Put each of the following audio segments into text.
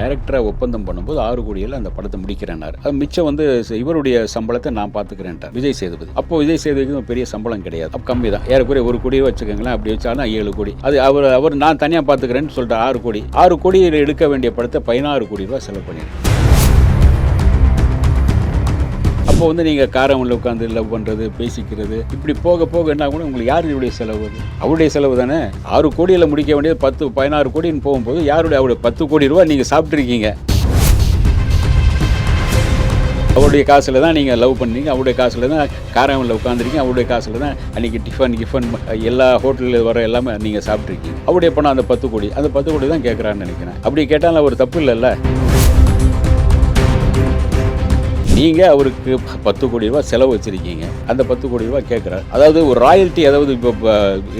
டைரக்டராக ஒப்பந்தம் பண்ணும்போது ஆறு கோடியில் அந்த படத்தை முடிக்கிறேன்னாரு. அது மிச்சம் வந்து இவருடைய சம்பளத்தை நான் பார்த்துக்கிறேன்ட்டார் விஜய் சேதுபதி. அப்போ விஜய் சேதுபதிக்கு பெரிய சம்பளம் கிடையாது. அப்போ கம்மி தான். ஏறக்குறைய ஒரு கோடியே வச்சுக்கோங்களேன். அப்படி வச்சாலும் ஏழு கோடி. அது அவர் அவர் நான் தனியாக பார்த்துக்கிறேன்னு சொல்லிட்டு ஆறு கோடி. ஆறு கோடி எடுக்க வேண்டிய படத்தை பதினாறு கோடி ரூபா செலவு பண்ணியிருக்கேன் அப்போ வந்து நீங்கள் காரவனில் உட்காந்து லவ் பண்ணுறது பேசிக்கிறது இப்படி போக போக என்ன கூட உங்களுக்கு யாருடைய செலவு? அது அவருடைய செலவு தானே? ஆறு கோடியில் முடிக்க வேண்டியது பத்து பதினாறு கோடின்னு போகும்போது யாருடைய அவருடைய பத்து கோடி ரூபா நீங்கள் சாப்பிட்ருக்கீங்க அவருடைய காசில் தான் நீங்கள் லவ் பண்ணீங்க அவருடைய காசில் தான் காரவனில் உட்காந்துருக்கீங்க அவருடைய காசில் தான் அன்றைக்கி டிஃபன் கிஃபன் எல்லா ஹோட்டலில் வர எல்லாமே நீங்கள் சாப்பிட்ருக்கீங்க அவருடைய பணம் அந்த பத்து கோடி அந்த பத்து கோடி தான் கேட்குறான்னு நினைக்கிறேன். அப்படி கேட்டாலும் ஒரு தப்பு இல்லைல்ல? நீங்கள் அவருக்கு பத்து கோடி ரூபா செலவு வச்சுருக்கீங்க. அந்த பத்து கோடி ரூபா கேட்குறாரு. அதாவது ஒரு ராயல்ட்டி அதாவது இப்போ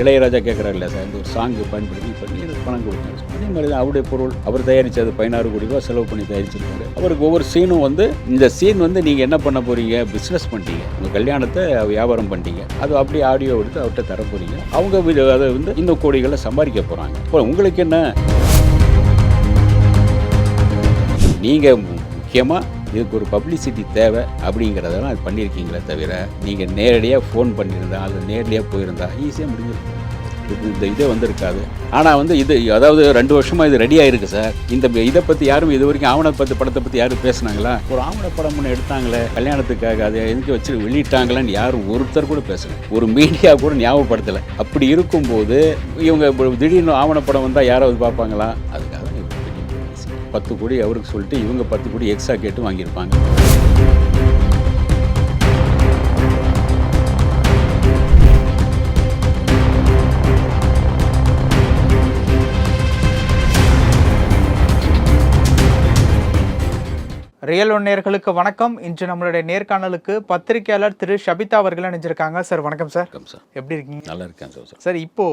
இளையராஜா கேட்குறாருல்ல சார் இந்த ஒரு சாங்கு பயன்படுத்தி பண்ணி பணம் கொடுங்க அதே மாதிரி தான் அவருடைய பொருள். அவர் தயாரித்தது பதினாறு கோடி ரூபா செலவு பண்ணி தயாரிச்சிருக்காரு. அவருக்கு ஒவ்வொரு சீனும் வந்து இந்த சீன் வந்து நீங்கள் என்ன பண்ண போகிறீங்க பிஸ்னஸ் பண்ணிட்டீங்க. உங்கள் கல்யாணத்தை வியாபாரம் பண்ணிட்டீங்க. அது அப்படியே ஆடியோ எடுத்து அவர்கிட்ட தர போகிறீங்க அவங்க வி- அதை வந்து இன்னும் கோடிகளை சம்பாதிக்க போகிறாங்க இப்போ உங்களுக்கு என்ன? நீங்கள் முக்கியமாக இதுக்கு ஒரு பப்ளிசிட்டி தேவை அப்படிங்கிறதெல்லாம் அது பண்ணியிருக்கீங்களே தவிர நீங்கள் நேரடியாக ஃபோன் பண்ணியிருந்தா அல்லது நேரடியாக போயிருந்தா ஈஸியாக முடிஞ்சிருக்கும். இது இந்த இதே வந்திருக்காது. ஆனால் வந்து இது அதாவது ரெண்டு வருஷமாக இது ரெடி ஆயிருக்கு சார் இந்த இதை பற்றி யாரும் இது வரைக்கும் ஆவண பத்து படத்தை பற்றி யாரும் பேசுனாங்களா? ஒரு ஆவண படம் ஒன்று எடுத்தாங்களே கல்யாணத்துக்காக அதை எதுக்கு வச்சு வெளியிட்டாங்களான்னு யாரும் ஒருத்தர் கூட பேசல. ஒரு மீடியா கூட ஞாபகப்படுத்தலை. அப்படி இருக்கும்போது இவங்க திடீர்னு ஆவணப்படம் வந்தால் யாராவது பார்ப்பாங்களா? அது பத்து கோடி அவருக்கு சொல்லிட்டு இவங்க பத்து கோடி எக்ஸ்ட்ரா கேட்டு வாங்கியிருப்பாங்க. ரியல் ஒன் நேயர்களுக்கு வணக்கம். இன்று நம்மளுடைய நேர்காணலுக்கு பத்திரிகையாளர் திரு ஷபிதா அவர்கள் இணைஞ்சிருக்காங்க. சார் வணக்கம் சார். சார். எப்படி இருக்கீங்க? நல்லா இருக்கேன் சார். சார் இப்போ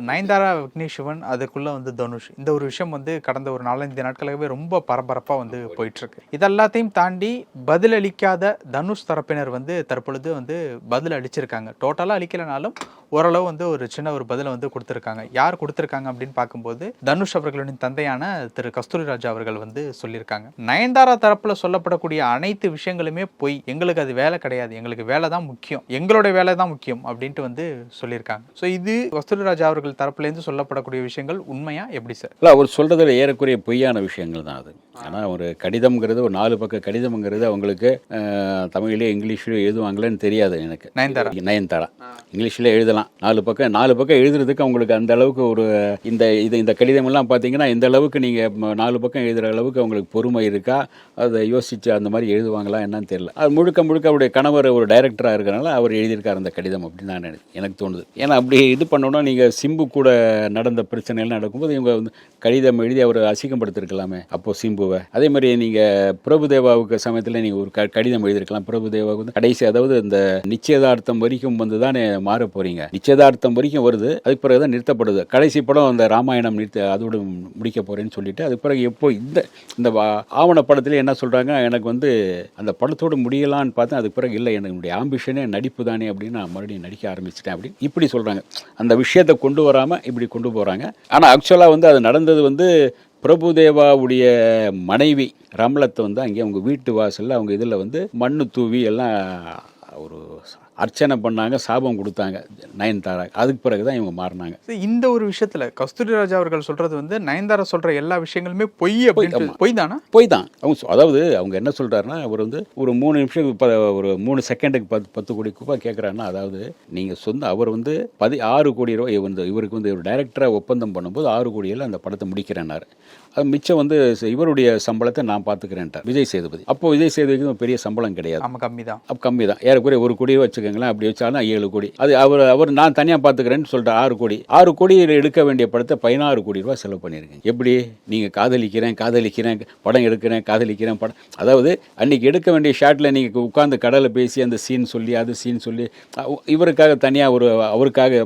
நயன்தாரா விக்னேஷ் சிவன் அதுக்குள்ள வந்து தனுஷ். இந்த ஒரு விஷயம் வந்து கடந்த ஒரு நாலஞ்சு நாட்களாகவே ரொம்ப பரபரப்பா வந்து போயிட்டு இருக்கு இதெல்லாத்தையும் தாண்டி பதில் அளிக்காத தனுஷ் தரப்பினர் வந்து தற்பொழுது வந்து பதில் அளிச்சிருக்காங்க டோட்டலா அளிக்கலைனாலும் ஓரளவு வந்து ஒரு சின்ன ஒரு பதிலை வந்து கொடுத்துருக்காங்க. யார் கொடுத்துருக்காங்க அப்படின்னு பார்க்கும்போது தனுஷ் அவர்களின் தந்தையான திரு கஸ்தூரி ராஜா அவர்கள் வந்து சொல்லியிருக்காங்க. நயன்தாரா தரப்புல சொல்லப்படக்கூடிய அனைத்து விஷயங்களுமே பொய். எங்களுக்கு அது வேலை கிடையாது. எங்களுக்கு வேலை தான் முக்கியம். எங்களுடைய வேலை தான் முக்கியம் அப்படின்ட்டு வந்து சொல்லியிருக்காங்க. ஸோ இது கஸ்தூரி ராஜா அவர்கள் தரப்புலேருந்து சொல்லப்படக்கூடிய விஷயங்கள் உண்மையா? எப்படி சார்? இல்லை அவர் சொல்கிறதுல ஏறக்குறைய பொய்யான விஷயங்கள் தான் அது. ஆனால் ஒரு கடிதம்ங்கிறது ஒரு நாலு பக்க கடிதம்ங்கிறது அவங்களுக்கு தமிழ்லயோ இங்கிலீஷ்லயோ எழுதுவாங்களேன்னு தெரியாது எனக்கு. நயன்தாரா? நயன்தாரா. இங்கிலீஷில் எழுதலாம். நாலு பக்கம் நாலு பக்கம் எழுதுறதுக்கு அவங்களுக்கு அந்த அளவுக்கு ஒரு இந்த இது இந்த கடிதம் எல்லாம் பார்த்தீங்கன்னா இந்த அளவுக்கு நீங்கள் நாலு பக்கம் எழுதுகிற அளவுக்கு அவங்களுக்கு பொறுமை இருக்கா? அதை யோசித்து அந்த மாதிரி எழுதுவாங்களா என்னன்னு தெரியல. அது முழுக்க முழுக்க அவருடைய கணவர் ஒரு டைரக்டராக இருக்கிறனால அவர் எழுதியிருக்கார் அந்த கடிதம் அப்படின்னு நான் எனக்கு தோணுது. ஏன்னா அப்படி இது பண்ணோன்னா நீங்கள் சிம்பு கூட நடந்த பிரச்சனைகள் நடக்கும்போது இவங்க வந்து கடிதம் எழுதி அவர் அசிங்கப்படுத்திருக்கலாமே அப்போ சிம்புவை. அதே மாதிரி நீங்கள் பிரபுதேவாவுக்கு சமயத்தில் நீங்கள் ஒரு க கடிதம் எழுதியிருக்கலாம். பிரபுதேவாவுக்கு வந்து கடைசி அதாவது இந்த நிச்சயதார்த்தம் வரைக்கும் வந்து தானே மாற போகிறீங்க நிச்சயதார்த்தம் வரைக்கும் வருது. அதுக்கு பிறகு தான் நிறுத்தப்படுது. கடைசி படம் அந்த ராமாயணம் நிறுத்த அதோடு முடிக்க போகிறேன்னு சொல்லிட்டு அதுக்கு பிறகு எப்போ இந்த இந்த வா- ஆவண படத்துல என்ன சொல்கிறாங்க எனக்கு வந்து அந்த படத்தோடு முடியலான்னு பார்த்தேன் அதுக்கு பிறகு இல்லை என்னுடைய ஆம்பிஷனே நடிப்பு தானே அப்படின்னு நான் மறுபடியும் நடிக்க ஆரம்பிச்சிட்டேன் அப்படின்னு இப்படி சொல்கிறாங்க அந்த விஷயத்தை கொண்டு வராமல் இப்படி கொண்டு போகிறாங்க ஆனால் ஆக்சுவலாக வந்து அது நடந்தது வந்து பிரபுதேவாவுடைய மனைவி ரம்லத்தை வந்து அங்கே அவங்க வீட்டு வாசலில் அவங்க இதில் வந்து மண்ணு தூவி எல்லாம் ஒரு அர்ச்சனை பண்ணாங்க சாபம் கொடுத்தாங்க. நயன்தாரா அதுக்கு பிறகு தான் இவங்க மாறினாங்க. இந்த ஒரு விஷயத்துல கஸ்தூரி ராஜா அவர்கள் சொல்றது வந்து நயன்தாரா சொல்ற எல்லா விஷயங்களுமே பொய் அப்படின்னு பொய் தானா போய் தான் அவங்க அதாவது அவங்க என்ன சொல்றாருன்னா அவர் வந்து ஒரு மூணு நிமிஷம் ஒரு மூணு செகண்டுக்கு பத்து பத்து கோடி ரூபாய் கேட்குறாருன்னா அதாவது நீங்கள் சொந்த அவர் வந்து பதி ஆறு கோடி ரூபாய் வந்து இவருக்கு வந்து ஒரு டைரக்டராக ஒப்பந்தம் பண்ணும்போது ஆறு கோடியில் அந்த படத்தை முடிக்கிறேன்னாரு. அது மிச்சம் வந்து இவருடைய சம்பளத்தை நான் பார்த்துக்கிறேன்ட்டார் விஜய் சேதுபதி. அப்போ விஜய் சேதுபதிக்கு பெரிய சம்பளம் கிடையாது. ஆமா கம்மி தான் அப்போ கம்மி தான் ஏறக்குறைய ஒரு கோடி வச்சுக்கோங்களேன். அப்படி வச்சாலும் ஏழு கோடி. அது அவர் அவர் நான் தனியாக பார்த்துக்கிறேன்னு சொல்லிட்டு ஆறு கோடி. ஆறு கோடி எடுக்க வேண்டிய படத்தை பதினாறு கோடி ரூபாய் செலவு பண்ணியிருக்கேன். எப்படி? நீங்கள் காதலிக்கிறேன் காதலிக்கிறேன் படம் எடுக்கிறேன் காதலிக்கிறேன் படம். அதாவது அன்னைக்கு எடுக்க வேண்டிய ஷாட்டில் நீங்கள் உட்காந்து கடலை பேசி அந்த சீன் சொல்லி அது சீன் சொல்லி இவருக்காக தனியாக ஒரு அவருக்காக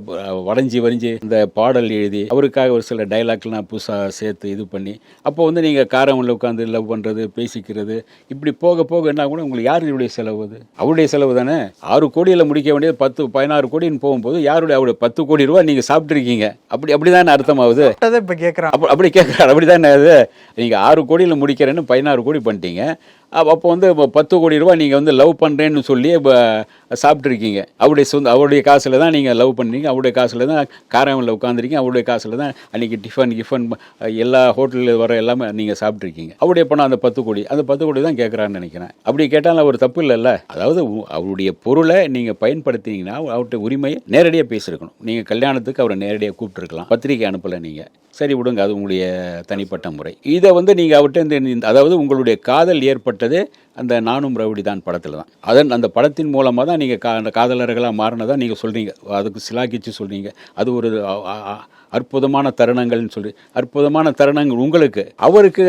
வரைஞ்சி வரைஞ்சி இந்த பாடல் எழுதி அவருக்காக ஒரு சில டைலாக்லாம் புதுசாக சேர்த்து இது பண்ணி அப்போ வந்து நீங்கள் காரவனில் உட்காந்து லவ் பண்ணுறது பேசிக்கிறது இப்படி போக போக என்ன கூட உங்களுக்கு யாருடைய செலவு அது? அவருடைய செலவு தானே? ஆறு கோடி கோடியில் முடிக்க வேண்டியது பத்து பதினாறு கோடின்னு போகும்போது யாருடைய அவருடைய பத்து கோடி ரூபா நீங்கள் சாப்பிட்ருக்கீங்க அப்படி அப்படி தானே அர்த்தமாகுது இப்போ கேட்குறான் அப்போ அப்படி கேட்குறாரு அப்படி தானே அது? நீங்கள் ஆறு கோடியில் முடிக்கிறேன்னு பதினாறு கோடி பண்ணிட்டீங்க. அப்போ வந்து இப்போ பத்து கோடி ரூபா நீங்கள் வந்து லவ் பண்ணுறேன்னு சொல்லி இப்போ சாப்பிட்ருக்கீங்க அவருடைய சொந்த அவருடைய காசில் தான் நீங்கள் லவ் பண்ணுறீங்க அவருடைய காசில் தான் காரவனில் உட்காந்துருக்கீங்க அவருடைய காசில் தான் அன்றைக்கி டிஃபன் கிஃபன் எல்லா ஹோட்டலில் வர எல்லாமே நீங்கள் சாப்பிட்ருக்கீங்க அவருடைய பணம் அந்த பத்து கோடி. அந்த பத்து கோடி தான் கேட்குறான்னு நினைக்கிறேன். அப்படி கேட்டாலும் அவர் தப்பு இல்லைல்ல. அதாவது உ- அவருடைய பொருளை நீங்கள் பயன்படுத்தினீங்கன்னா அவர்கிட்ட உரிமையை நேரடியாக பேசியிருக்கணும். நீங்கள் கல்யாணத்துக்கு அவரை நேரடியாக கூப்பிட்டுருக்கலாம். பத்திரிக்கை அனுப்பலை நீங்கள் சரி விடுங்க. அது உங்களுடைய தனிப்பட்ட முறை. இதை வந்து நீங்கள் அவர்கிட்ட இந்த அதாவது உங்களுடைய காதல் నచ్చినట్లయితే அந்த நானும் ரவுடி தான் படத்தில் தான். அதன் அந்த படத்தின் மூலமாக தான் நீங்கள் கா அந்த காதலர்களாக மாறினதாக நீங்கள் சொல்கிறீங்க அதுக்கு சிலாக்கிச்சு சொல்கிறீங்க அது ஒரு அற்புதமான தருணங்கள்னு சொல்லி அற்புதமான தருணங்கள் உங்களுக்கு. அவருக்கு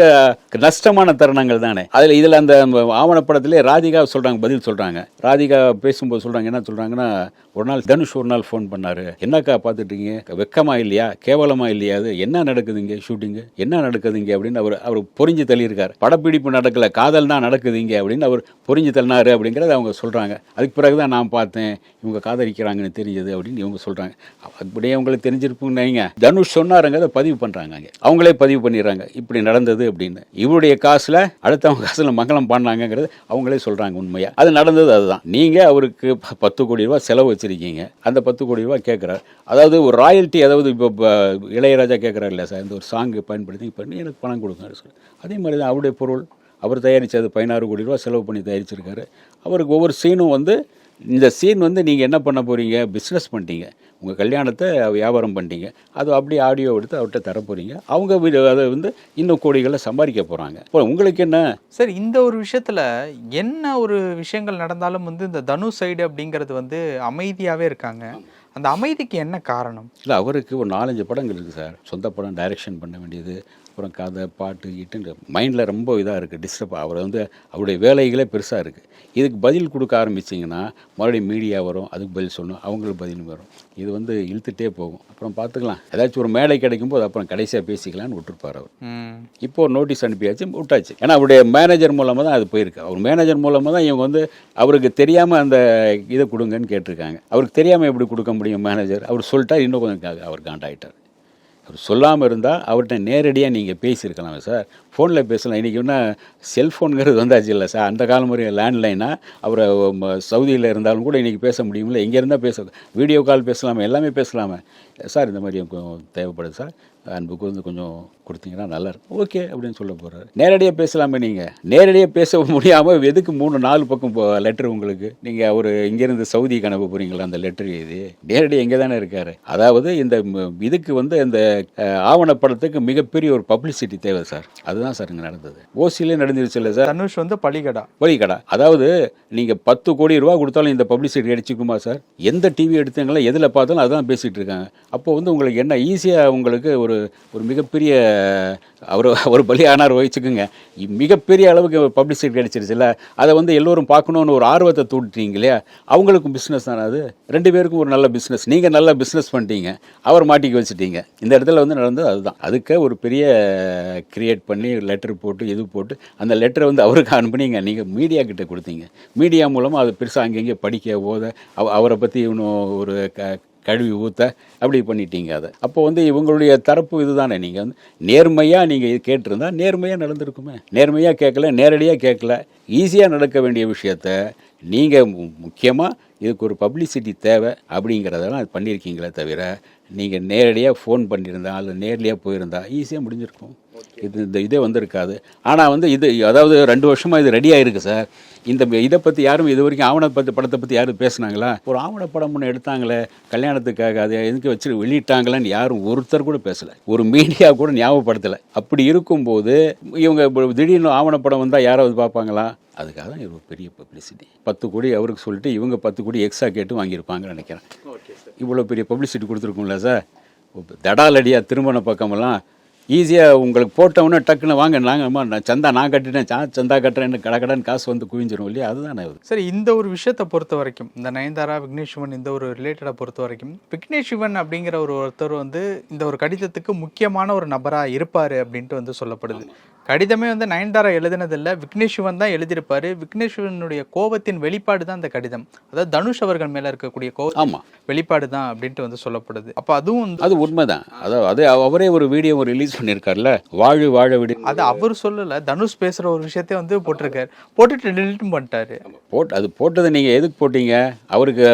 நஷ்டமான தருணங்கள் தானே. அதில் இதில் அந்த ஆவணப்படத்திலே ராதிகா சொல்கிறாங்க பதில் சொல்கிறாங்க ராதிகா பேசும்போது சொல்கிறாங்க என்ன சொல்கிறாங்கன்னா ஒரு நாள் தனுஷ் ஒரு நாள் ஃபோன் பண்ணாரு. என்னக்கா பார்த்துட்டீங்க? வெக்கமாக வெக்கமா இல்லையா? கேவலமாக இல்லையா? அது என்ன நடக்குதுங்க ஷூட்டிங்கு? என்ன நடக்குதுங்க? அப்படின்னு அவர் அவர் பொறிஞ்சு தள்ளியிருக்கார். படப்பிடிப்பு நடக்கல காதல் தான் நடக்குதுங்க. அப்படின்னு அவர் புரிஞ்சு தள்ளினார் அப்படிங்கிறத அவங்க சொல்கிறாங்க அதுக்கு பிறகு தான் நான் பார்த்தேன் இவங்க காதலிக்கிறாங்கன்னு தெரிஞ்சது அப்படின்னு இவங்க சொல்கிறாங்க அப்படியே அவங்களுக்கு தெரிஞ்சிருப்புங்க தனுஷ் சொன்னாருங்கிறத பதிவு பண்ணுறாங்க அங்கே. அவங்களே பதிவு பண்ணிடுறாங்க இப்படி நடந்தது அப்படின்னு. இவருடைய காசில் அடுத்தவங்க காசில் மங்களம் பண்ணாங்கங்கிறது அவங்களே சொல்கிறாங்க உண்மையாக அது நடந்தது அதுதான். நீங்கள் அவருக்கு பத்து கோடி ரூபா செலவு வச்சுருக்கீங்க. அந்த பத்து கோடி ரூபா கேட்குறாரு. அதாவது ஒரு ராயல்ட்டி அதாவது இப்போ இளையராஜா கேட்குறாரு இல்லையா சார் இந்த ஒரு சாங்கு பயன்படுத்தி பண்ணி எனக்கு பணம் கொடுங்க சொல்லி. அதே மாதிரி தான் அவருடைய பொருள். அவர் தயாரித்தது பதினாறு கோடி ரூபா செலவு பண்ணி தயாரிச்சிருக்காரு. அவருக்கு ஒவ்வொரு சீனும் வந்து இந்த சீன் வந்து நீங்கள் என்ன பண்ண போகிறீங்க பிஸ்னஸ் பண்ணிட்டீங்க. உங்கள் கல்யாணத்தை வியாபாரம் பண்ணிட்டீங்க. அது அப்படியே ஆடியோ எடுத்து அவர்கிட்ட தர போகிறீங்க அவங்க அதை வந்து இன்னும் கோடிகளை சம்பாதிக்க போகிறாங்க இப்போ உங்களுக்கு என்ன? சரி இந்த ஒரு விஷயத்துல என்ன ஒரு விஷயங்கள் நடந்தாலும் வந்து இந்த தனு சைடு அப்படிங்கிறது வந்து அமைதியாவே இருக்காங்க. அந்த அமைதிக்கு என்ன காரணம்? இல்லை அவருக்கு ஒரு நாலஞ்சு படங்கள் இருக்குது சார். சொந்த படம் டைரக்ஷன் பண்ண வேண்டியது அப்புறம் கதை பாட்டு இட்டுன்னு மைண்டில் ரொம்ப இதாக இருக்குது டிஸ்டர்ப் அவர் வந்து அவருடைய வேலைகளே பெருசாக இருக்குது இதுக்கு பதில் கொடுக்க ஆரம்பிச்சிங்கன்னா மறுபடியும் மீடியா வரும் அதுக்கு பதில் சொல்லணும் அவங்களுக்கு பதில் வரும். இது வந்து இழுத்துட்டே போகும். அப்புறம் பார்த்துக்கலாம். ஏதாச்சும் ஒரு மேடை கிடைக்கும் போது அப்புறம் கடைசியாக பேசிக்கலாம்னு விட்டுருப்பார் அவர். ம். இப்போ ஒரு நோட்டீஸ் அனுப்பியாச்சு விட்டாச்சு. ஏன்னா அவருடைய மேனேஜர் மூலமாக தான் அது போயிருக்கு. அவர் மேனேஜர் மூலமாக தான் இவங்க வந்து அவருக்கு தெரியாமல் அந்த இதை கொடுங்கன்னு கேட்டிருக்காங்க. அவருக்கு தெரியாமல் எப்படி கொடுக்க முடியும் மேனேஜர் அவர் சொல்லிட்டா இன்னும் கொஞ்சம் அவர் காண்டாயிட்டார். அவர் சொல்லாமல் இருந்தால் அவர்கிட்ட நேரடியாக நீங்கள் பேசியிருக்கலாம் சார். ஃபோனில் பேசலாம். இன்றைக்கி ஒன்றா செல்ஃபோனுங்கிறது வந்தாச்சு இல்லை சார். அந்த காலம் முறை லேண்ட்லைனாக அவரை சவுதியில் இருந்தாலும் கூட இன்றைக்கி பேச முடியுமில்ல இங்கே இருந்தால் பேச வீடியோ கால் பேசலாமே? எல்லாமே பேசலாமே. சார் இந்த மாதிரி கொஞ்சம் தேவைப்படுது சார். அன்புக்கு வந்து கொஞ்சம் கொடுத்தீங்கன்னா நல்லா இருக்கும். ஓகே அப்படின்னு சொல்ல போகிறாரு நேரடியாக பேசலாமே நீங்கள் நேரடியாக பேச முடியாமல் எதுக்கு மூணு நாலு பக்கம் லெட்டர் உங்களுக்கு? நீங்கள் ஒரு இங்கேருந்து சவுதிக்கு அனுப்ப போகிறீங்களா அந்த லெட்ரு இது? நேரடியாக இங்கே தானே இருக்கார். அதாவது இந்த இதுக்கு வந்து இந்த ஆவணப்படத்துக்கு மிகப்பெரிய ஒரு பப்ளிசிட்டி தேவை சார். அதுதான் சார் இங்கே நடந்தது. ஓசிலே நடந்துருச்சு இல்லை சார்? தனுஷ் வந்து பலிகடா. வழிகடா அதாவது நீங்கள் பத்து கோடி ரூபா கொடுத்தாலும் இந்த பப்ளிசிட்டி அடிச்சுக்குமா சார்? எந்த டிவி எடுத்தீங்களோ எதில் பார்த்தாலும் அதான் பேசிகிட்டு இருக்காங்க. அப்போ வந்து உங்களுக்கு என்ன ஈஸியாக உங்களுக்கு ஒரு ஒரு மிகப்பெரிய அவர் ஒரு பலியானார் வச்சுக்குங்க இ- மிகப்பெரிய அளவுக்கு பப்ளிசிட்டி கிடைச்சிருச்சுல்ல. அதை வந்து எல்லோரும் பார்க்கணுன்னு ஒரு ஆர்வத்தை தூண்டிட்டீங்க இல்லையா? அவங்களுக்கும் பிஸ்னஸ் தானே அது? ரெண்டு பேருக்கும் ஒரு நல்ல பிஸ்னஸ் நீங்கள் நல்ல பிஸ்னஸ் பண்ணிட்டீங்க. அவர் மாட்டிக்க வச்சுட்டீங்க. இந்த இடத்துல வந்து நடந்தது அதுதான். அதுக்கு ஒரு பெரிய கிரியேட் பண்ணி லெட்டர் போட்டு இது போட்டு அந்த லெட்டரை வந்து அவருக்கு அனுப்புனீங்க. நீங்கள் மீடியா கிட்டே கொடுத்தீங்க. மீடியா மூலமாக அது பெருசாக அங்கங்கே படிக்க ஓத அவ- அவரை பற்றி இன்னும் ஒரு க கழுவி ஊற்ற அப்படி பண்ணிட்டீங்க அதை. அப்போ வந்து இவங்களுடைய தரப்பு இதுதானே. நீங்கள் வந்து நேர்மையாக நீங்கள் கேட்டிருந்தா நேர்மையாக நடந்திருக்குமே. நேர்மையாக கேட்கல நேரடியாக கேட்கல. ஈஸியாக நடக்க வேண்டிய விஷயத்த நீங்கள் முக்கியமாக இதுக்கு ஒரு பப்ளிசிட்டி தேவை அப்படிங்கிறதெல்லாம் அது பண்ணியிருக்கீங்களே தவிர நீங்கள் நேரடியாக ஃபோன் பண்ணியிருந்தா அல்லது நேரடியாக போயிருந்தா ஈஸியாக முடிஞ்சிருக்கும். இது இந்த இதே வந்திருக்காது. ஆனால் வந்து இது அதாவது ரெண்டு வருஷமாக இது ரெடி ஆயிருக்கு சார் இந்த இதை பற்றி யாரும் இது வரைக்கும் ஆவண பத்தி படத்தை பற்றி யாரும் பேசுனாங்களா? ஒரு ஆவண படம் ஒன்று எடுத்தாங்களே கல்யாணத்துக்காக அதை எதுக்கு வச்சு வெளியிட்டாங்களான்னு யாரும் ஒருத்தர் கூட பேசலை. ஒரு மீடியா கூட ஞாபகப்படுத்தலை. அப்படி இருக்கும்போது இவங்க திடீர்னு ஆவணப்படம் வந்தால் யாராவது பார்ப்பாங்களா? அதுக்காக தான் இது ஒரு பெரிய பப்ளிசிட்டி பத்து கோடி அவருக்கு சொல்லிட்டு இவங்க பத்து கோடி எக்ஸ்ட்ரா கேட்டு வாங்கியிருப்பாங்கன்னு நினைக்கிறேன். இவ்வளோ பெரிய பப்ளிசிட்டி கொடுத்துருக்கோம்ல சார் தடாலடியாக திருமண பக்கமெல்லாம் ஈஸியாக உங்களுக்கு போட்டவுடனே டக்குன்னு வாங்க நாங்கள் அம்மா நான் சந்தா நான் கட்டிட்டேன் சா சந்தா கட்டுறேன்னு கடகடன்னு காசு வந்து குவிஞ்சிரும் இல்லையா? அதுதானே அது. சரி இந்த ஒரு விஷயத்தை பொறுத்த வரைக்கும் இந்த நயன்தாரா விக்னேஷ் சிவன் இந்த ஒரு ரிலேட்டடை பொறுத்த வரைக்கும் விக்னேஷ் சிவன் அப்படிங்கிற ஒரு ஒருத்தர் வந்து இந்த ஒரு கடிதத்துக்கு முக்கியமான ஒரு நபராக இருப்பார் அப்படின்ட்டு வந்து சொல்லப்படுது. கடிதமே வந்து நயன்தாரா எழுதினதில்ல. விக்னேஷ் சிவன் தான் எழுதியிருப்பாரு. விக்னேஷ் சிவனுடைய கோபத்தின் வெளிப்பாடு தான் அந்த கடிதம். அதாவது தனுஷ் அவர்கள் மேல இருக்கக்கூடிய கோப ஆமாம் வெளிப்பாடு தான் அப்படின்ட்டு வந்து சொல்லப்படுது. அப்போ அதுவும் அது உண்மைதான். அதாவது அது அவரே ஒரு வீடியோ ரிலீஸ் பண்ணியிருக்காருல்ல. வாழு வாழ விடு. அது அவர் சொல்லல. தனுஷ் பேசுற ஒரு விஷயத்தையும் வந்து போட்டிருக்காரு. போட்டுட்டு டெலிட்டும் பண்ணிட்டாரு. போட் அது போட்டதை நீங்கள் எதுக்கு போட்டீங்க? அவருக்கு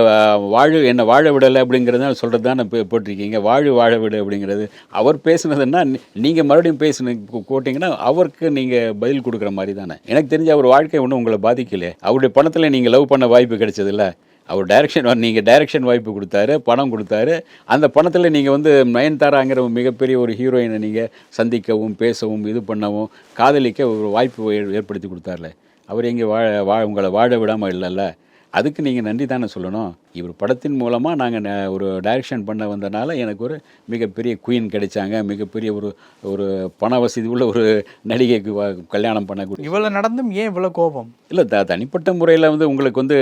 வாழு என்ன வாழ விடலை அப்படிங்கிறத சொல்கிறது தானே போட்டிருக்கீங்க. வாழு வாழ விடு அப்படிங்கிறது. அவர் பேசுனதுன்னா நீங்கள் மறுபடியும் பேசுன போட்டிங்கன்னா அவருக்கு நீங்கள் பதில் கொடுக்குற மாதிரி தானே? எனக்கு தெரிஞ்ச அவர் வாழ்க்கை ஒன்றும் உங்களை பாதிக்கலையே. அவருடைய பணத்தில் நீங்கள் லவ் பண்ண வாய்ப்பு கிடைச்சதில்ல. அவர் டைரக்ஷன் நீங்கள் டைரக்ஷன் வாய்ப்பு கொடுத்தாரு பணம் கொடுத்தாரு. அந்த பணத்தில் நீங்கள் வந்து நயன்தாராங்கிற மிகப்பெரிய ஒரு ஹீரோயினை நீங்கள் சந்திக்கவும் பேசவும் இது பண்ணவும் காதலிக்க ஒரு வாய்ப்பு ஏ- ஏற்படுத்தி கொடுத்தார்ல. அவர் எங்கே வாழ வா உங்களை வாழ விடாமல் இல்லைல்ல. அதுக்கு நீங்கள் நன்றி தானே சொல்லணும். இவர் படத்தின் மூலமாக நாங்கள் ஒரு டைரக்ஷன் பண்ண வந்தனால எனக்கு ஒரு மிகப்பெரிய குயின் கிடைச்சாங்க. மிகப்பெரிய ஒரு ஒரு பண வசதி உள்ள ஒரு நடிகைக்கு வ- கல்யாணம் பண்ணக்கூடிய இவ்வளவு நடந்தும் ஏன் இவ்வளவு கோபம்? இல்லை த தனிப்பட்ட முறையில் வந்து உங்களுக்கு வந்து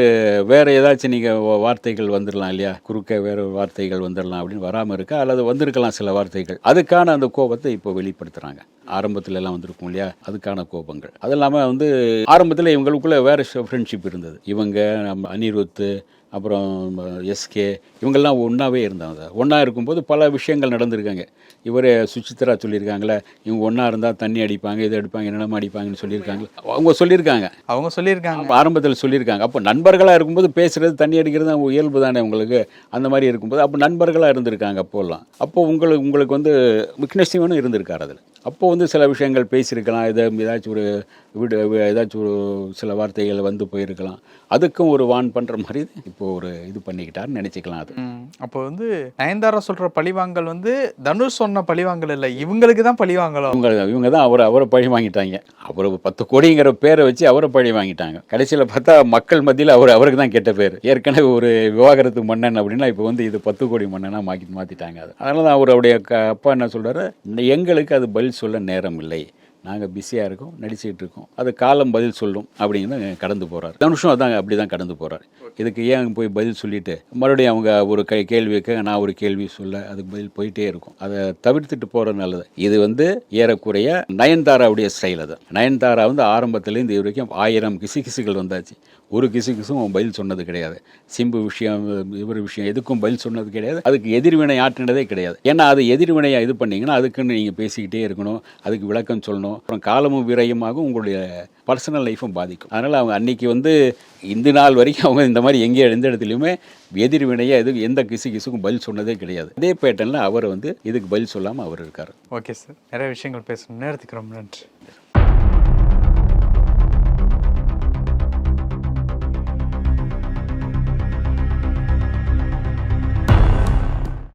வேறு ஏதாச்சும் நீங்கள் வார்த்தைகள் வந்துடலாம் இல்லையா? குறுக்க வேறு வார்த்தைகள் வந்துடலாம் அப்படின்னு வராமல் இருக்கா? அல்லது வந்திருக்கலாம் சில வார்த்தைகள். அதுக்கான அந்த கோபத்தை இப்போ வெளிப்படுத்துகிறாங்க ஆரம்பத்துல எல்லாம் வந்திருக்கும் இல்லையா? அதுக்கான கோபங்கள். அது இல்லாமல் வந்து ஆரம்பத்தில் இவங்களுக்குள்ள வேறு ஃப்ரெண்ட்ஷிப் இருந்தது. இவங்க நம்ம அனிருத்து அப்புறம் எஸ்கே இவங்கெல்லாம் ஒன்றாவே இருந்தாங்க ஒன்றா இருக்கும்போது பல விஷயங்கள் நடந்திருக்காங்க. இவரே சுசித்ரா சொல்லியிருக்காங்களே இவங்க ஒன்றா இருந்தால் தண்ணி அடிப்பாங்க இது அடிப்பாங்க என்னமா அடிப்பாங்கன்னு சொல்லியிருக்காங்க. அவங்க சொல்லியிருக்காங்க. அவங்க சொல்லியிருக்காங்க. ஆரம்பத்தில் சொல்லியிருக்காங்க. அப்போ நண்பர்களாக இருக்கும்போது பேசுறது தண்ணி அடிக்கிறது அவங்க இயல்பு தானே உங்களுக்கு? அந்த மாதிரி இருக்கும்போது அப்போ நண்பர்களாக இருந்திருக்காங்க அப்போல்லாம். அப்போ உங்களுக்கு உங்களுக்கு வந்து விக்னேஷ் சிவனும் இருந்திருக்காரு அதில். அப்போ வந்து சில விஷயங்கள் பேசியிருக்கலாம். இதை ஏதாச்சும் ஒரு வீடு ஏதாச்சும் ஒரு சில வார்த்தைகள் வந்து போயிருக்கலாம். அதுக்கும் ஒரு வான் பண்ணுற மாதிரி இப்போ ஒரு இது பண்ணிக்கிட்டாருன்னு நினச்சிக்கலாம் அது. அப்போ வந்து நயன்தாரா சொல்ற பழிவாங்கல் வந்து தனுஷ் சொன்ன பழிவாங்கல் இல்லை இவங்களுக்கு தான் பழிவாங்கலாம் இவங்க இவங்க தான் அவரை அவரை பழி வாங்கிட்டாங்க. அவர் பத்து கோடிங்கிற பேரை வச்சு அவரை பழி வாங்கிட்டாங்க. கடைசியில் பார்த்தா மக்கள் மத்தியில் அவர் அவருக்கு தான் கெட்ட பேர். ஏற்கனவே ஒரு விவாகரத்து மன்னன் அப்படின்னா இப்போ வந்து இது பத்து கோடி மன்னனாக மாற்றி மாற்றிட்டாங்க அது. அதனால தான் அவருடைய அப்பா என்ன சொல்கிறாரு எங்களுக்கு அது பதில் சொல்ல நேரம் இல்லை நாங்கள் பிஸியாக இருக்கோம் நடிச்சிட்டு இருக்கோம். அது காலம் பதில் சொல்லும் அப்படின்னு கடந்து போகிறார் தனுஷும் அதான் அப்படி தான் கடந்து போகிறார் இதுக்கு ஏன் போய் பதில் சொல்லிட்டு? மறுபடியும் அவங்க ஒரு கை கேள்வி நான் ஒரு கேள்வி சொல்ல அதுக்கு பதில் போயிட்டே இருக்கும். அதை தவிர்த்துட்டு போகிறது நல்லது. இது வந்து ஏறக்குறைய நயன்தாராவுடைய ஸ்டைல் அது. நயன்தாரா வந்து ஆரம்பத்துலேருந்து இது வரைக்கும் ஆயிரம் கிசுகிசுகள் வந்தாச்சு. ஒரு கிசுகிசும் அவன் பதில் சொன்னது கிடையாது. சிம்பு விஷயம் இவர் விஷயம் எதுக்கும் பதில் சொன்னது கிடையாது. அதுக்கு எதிர்வினை ஆற்றினதே கிடையாது. ஏன்னா அது எதிர்வினையாக இது பண்ணிங்கன்னா அதுக்குன்னு நீங்கள் பேசிக்கிட்டே இருக்கணும். அதுக்கு விளக்கம் சொல்லணும். அப்புறம் காலமும் விரயமாகவும் உங்களுடைய பர்சனல் லைஃப்பும் பாதிக்கும். அதனால் அவங்க அன்னைக்கு வந்து இந்த நாள் வரைக்கும் அவங்க இந்த மாதிரி எங்கே எந்த இடத்துலையுமே எதிர்வினையாக எது எந்த கிசு கிசுக்கும் பதில் சொன்னதே கிடையாது. அதே பேட்டர்னில் அவர் வந்து இதுக்கு பதில் சொல்லாமல் அவர் இருக்கார். ஓகே சார் நிறைய விஷயங்கள் பேசணும். நேரத்துக்கு ரொம்ப நன்றி.